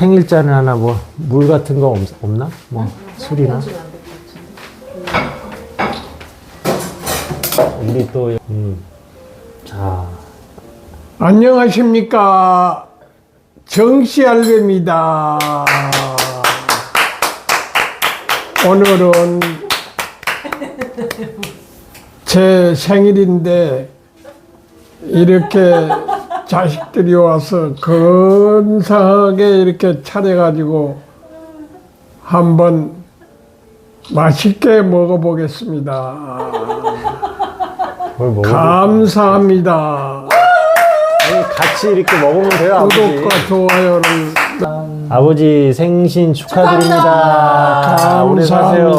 생일자는 하나 뭐 물 같은 거 없, 없나? 뭐 술이나? 우리 또 음. 자 안녕하십니까 정씨 알배입니다. 오늘은 제 생일인데 이렇게 자식들이 와서 근사하게 이렇게 차려가지고 한번 맛있게 먹어보겠습니다. 감사합니다. 같이 이렇게 먹으면 돼요 아버지. 구독과 좋아요를 아버지 생신 축하드립니다. 자, 오래 사세요.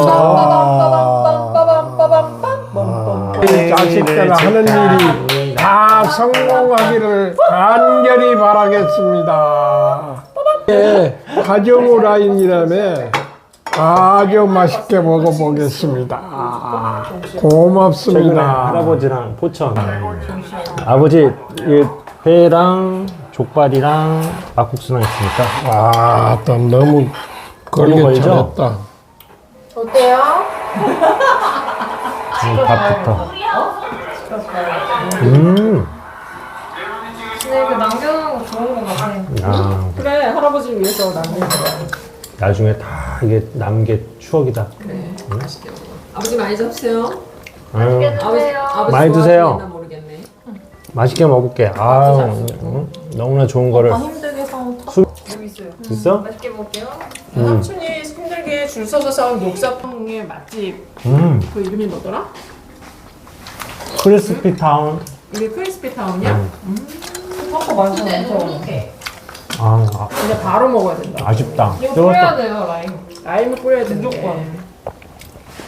자식들 하는 일이 다 성공하기를 간절히 바라겠습니다. 예, 가정 라인이라며 아주 맛있게 먹어보겠습니다. 최근에 고맙습니다. 할아버지랑 포천. 아버지 이 회랑 족발이랑 막국수랑 있으니까 와, 또 너무 걸게 걸죠? 잘했다. 어때요? 음, 밥부터. 음, 근데 그 남겨놓은 거 좋은 거 같아. 야, 그래 할아버지를 위해서 남긴 거야. 나중에 다 이게 남게 추억이다. 아버지 많이 잡으세요. 아유, 아버지, 아버지 많이 드세요. 좋아하시나 모르겠네. 맛있게 먹을게. 아유, 응? 너무나 좋은 거를 힘들게 사온 술- 여기 있어요. 있어? 맛있게 먹을게요. 음. 삼촌이 힘들게 줄 서서 사온 녹사탕의 맛집 음, 그 이름이 뭐더라? 크리스피 타운. 이게 크리스피 타운이야? 음. 타코 맛있어 엄청. 아, 아 근데 바로 먹어야 된다. 아쉽다. 이거 뿌려야 돼요 라임. 라임을 뿌려야 돼. 무조건.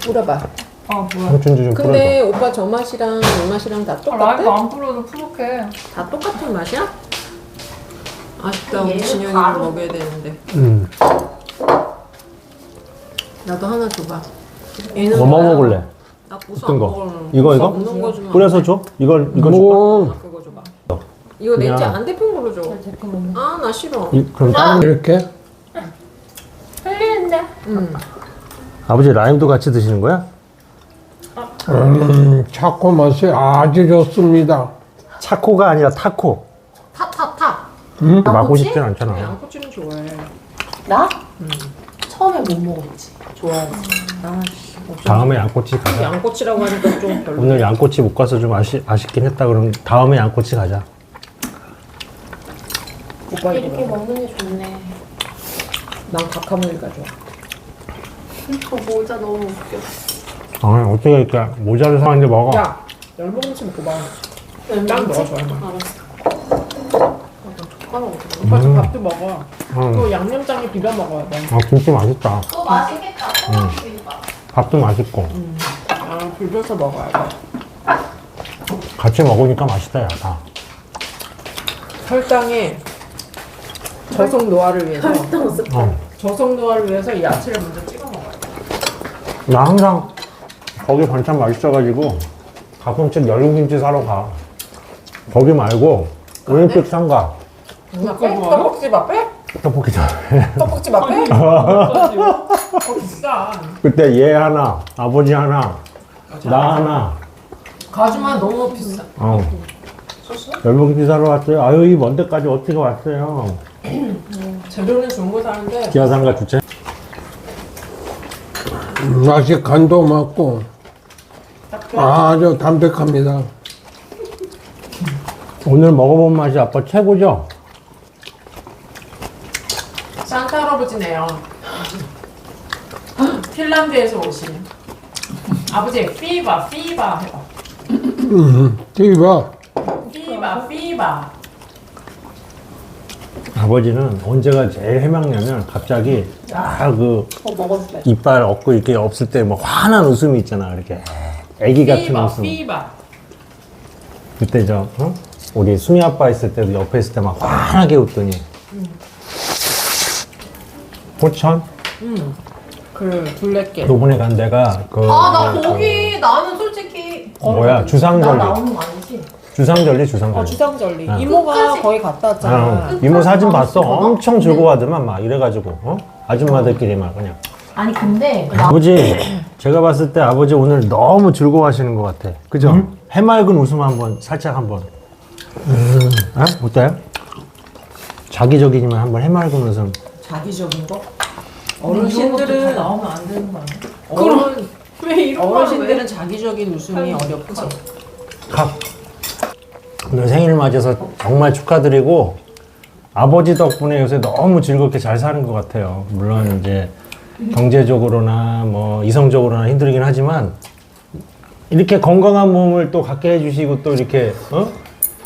뿌려봐. 아 뭐야? 좀 뿌려줘. 근데 오빠 저 맛이랑 이 맛이랑 다 아, 똑같아? 라이브 안 풀어도 푸석해. 다 똑같은 맛이야? 아쉽다 우리 진현이를 먹어야 되는데 음, 나도 하나 줘봐 얘는 뭐 뭐야? 먹을래? 나 고수 어떤 안 거? 먹어 이거, 이거? 없는 거 주면 뿌려서 줘? 이걸 이거 줄까? 뭐, 아, 그거 줘봐 이거 렌즈 그냥- 안 데핀 걸로 줘 아 나 싫어 이, 그럼 다른 이렇게 흘리는데? 응. 아버지 라임도 같이 드시는 거야? 음, 차코 맛이 아주 좋습니다. 차코가 아니라 타코. 타 타 타 음? 맞고 싶진 않잖아. 양꼬치는 좋아해 나? 처음에 못 먹었지. 좋아했지. 다음에 양꼬치 가자. 양꼬치라고 하니까 좀 별로 오늘 양꼬치 못 가서 좀 아시, 아쉽긴 했다. 그럼 다음에 양꼬치 가자. 오빠 이렇게 이거 먹는 게 좋네. 난 각하물리가 좋아 저 모자 너무 웃겨. 아, 어떻게 이렇게 모자를 사는데 먹어? 야 열무김치 먹고 봐딱 너가 좋아해 알았어. 어디 오빠 저 밥도 먹어 응. 또 양념장에 비벼 먹어야 돼 아, 김치 맛있다. 또 맛있겠다. 밥도 맛있고. 아, 비벼서 먹어야 돼. 같이 먹으니까 맛있다, 야, 다. 혈당에 저속 노화를 위해서 어. 저속 노화를 위해서 이 야채를 먼저 찍어 먹어야 돼. 나 항상 거기 반찬 맛있어가지고 가끔씩 열무김치 사러 가. 거기 말고 올림픽 상가 앞에? 떡볶이집 앞에? 떡볶이 좋아해. 떡볶이집 앞에? 어, 비싸. 그때 얘 하나, 아버지 하나, 나 하나. 가지만 너무 비싸. 어. 열무김치 사러 왔어요. 아유 이 먼 데까지 어떻게 왔어요? 재료는 좋은 거 사는데 기아상가 주차. 맛이 간도 맞고 아주 담백합니다. 오늘 먹어본 맛이 아빠 최고죠? 할아버지네요. 핀란드에서 오신 아버지 피바 피바 해봐. 음, 이봐. 피바 피바. 아버지는 언제가 제일 해맑냐면 갑자기 딱그 더 먹어도 돼. 이빨 없고 이렇게 없을 때 뭐 환한 웃음이 있잖아 이렇게 애기 같은 피바 웃음. 피바. 그때 저 어? 우리 수미 아빠 있을 때도 옆에 있을 때 막 환하게 웃더니 포천 그 둘레길. 요번에 간 데가 그 아 나 거기 나는 솔직히 뭐야 나 주상절리 나오는 거 아니지? 주상절리 주상절리. 어, 주상절리. 어. 이모가 끝까지. 거기 갔다 아, 왔잖아. 이모 사진 봤어. 엄청 즐거워하더만 막 이래가지고 어? 아줌마들끼리 막 그냥. 아니 근데 아버지, 제가 봤을 때 아버지 오늘 너무 즐거워하시는 것 같아. 그죠? 해맑은 웃음 한번 살짝 한번. 아 어때요? 자기적이지만 한번 해맑은 웃음. 자기적인 거? 어르신들은 어르신들은 나오면 안 되는 거 아니야? 어른, 왜 이런 거 어르신들은 자기적인 웃음이 어렵죠. 각. 오늘 생일 맞아서 정말 축하드리고 아버지 덕분에 요새 너무 즐겁게 잘 사는 것 같아요. 물론 이제 경제적으로나 뭐 이성적으로나 힘들긴 하지만 이렇게 건강한 몸을 또 갖게 해주시고 또 이렇게 어?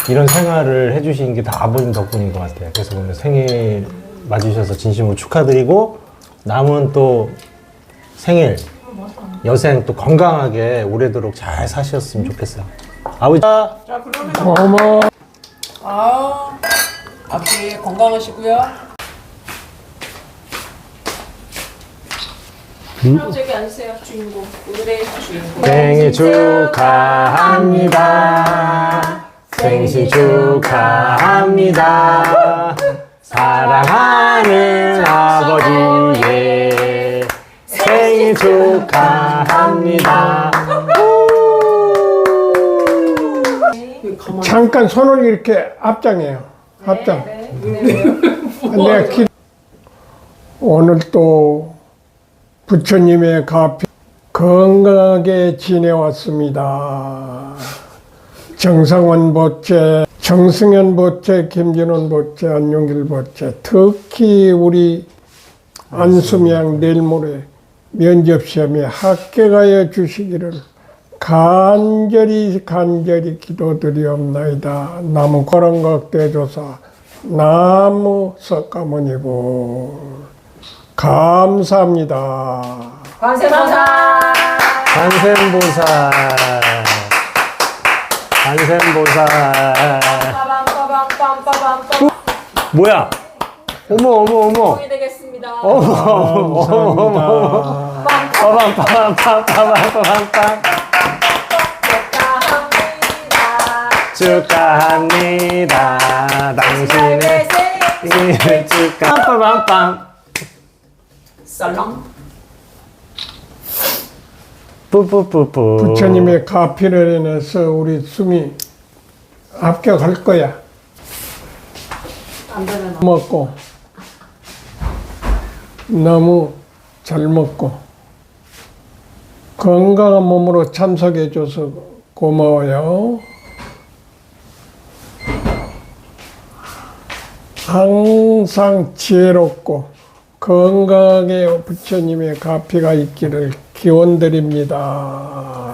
이런 생활을 해주신 게 다 아버님 덕분인 것 같아요. 그래서 오늘 생일 맞으셔서 진심으로 축하드리고 남은 또 생일 여생 또 건강하게 오래도록 잘 사셨으면 좋겠어요. 아버지. 자, 그러면 고마워. 아, 아버지 건강하시고요. 그럼 저기 앉으세요, 주인공. 오늘의 주인공. 생일 축하합니다. 생신 축하합니다. 사랑하는 아버지의 생일 축하합니다. 잠깐 손을 이렇게 앞장해요. 앞장. 내가 기... 오늘 또 부처님의 가피 건강하게 지내왔습니다. 정상원 보채, 정승현 보채, 김진원 보채, 안용길 보채, 특히 우리 안수명 내일 모레 면접 시험에 합격하여 주시기를 간절히 간절히 기도드리옵나이다. 나무 고랑각대조사 나무 석가모니고 감사합니다. 관세마사. 관세음보살. 빠밤빠밤빰빠밤빰. 뭐야? 어머, 어머, 어머. 이 되겠습니다. 감사합니다. 빠밤빠밤빰빰빰빰빰. 축하합니다. 축하합니다. 당신의 생일 축하. 빠밤빰. 썰렁. 뿌뿌뿌뿌. 부처님의 가피를 인해서 우리 숨이 합격할 거야. 안 되면 먹고 너무 잘 먹고 건강한 몸으로 참석해 줘서 고마워요. 항상 지혜롭고 건강하게 부처님의 가피가 있기를 기원 드립니다.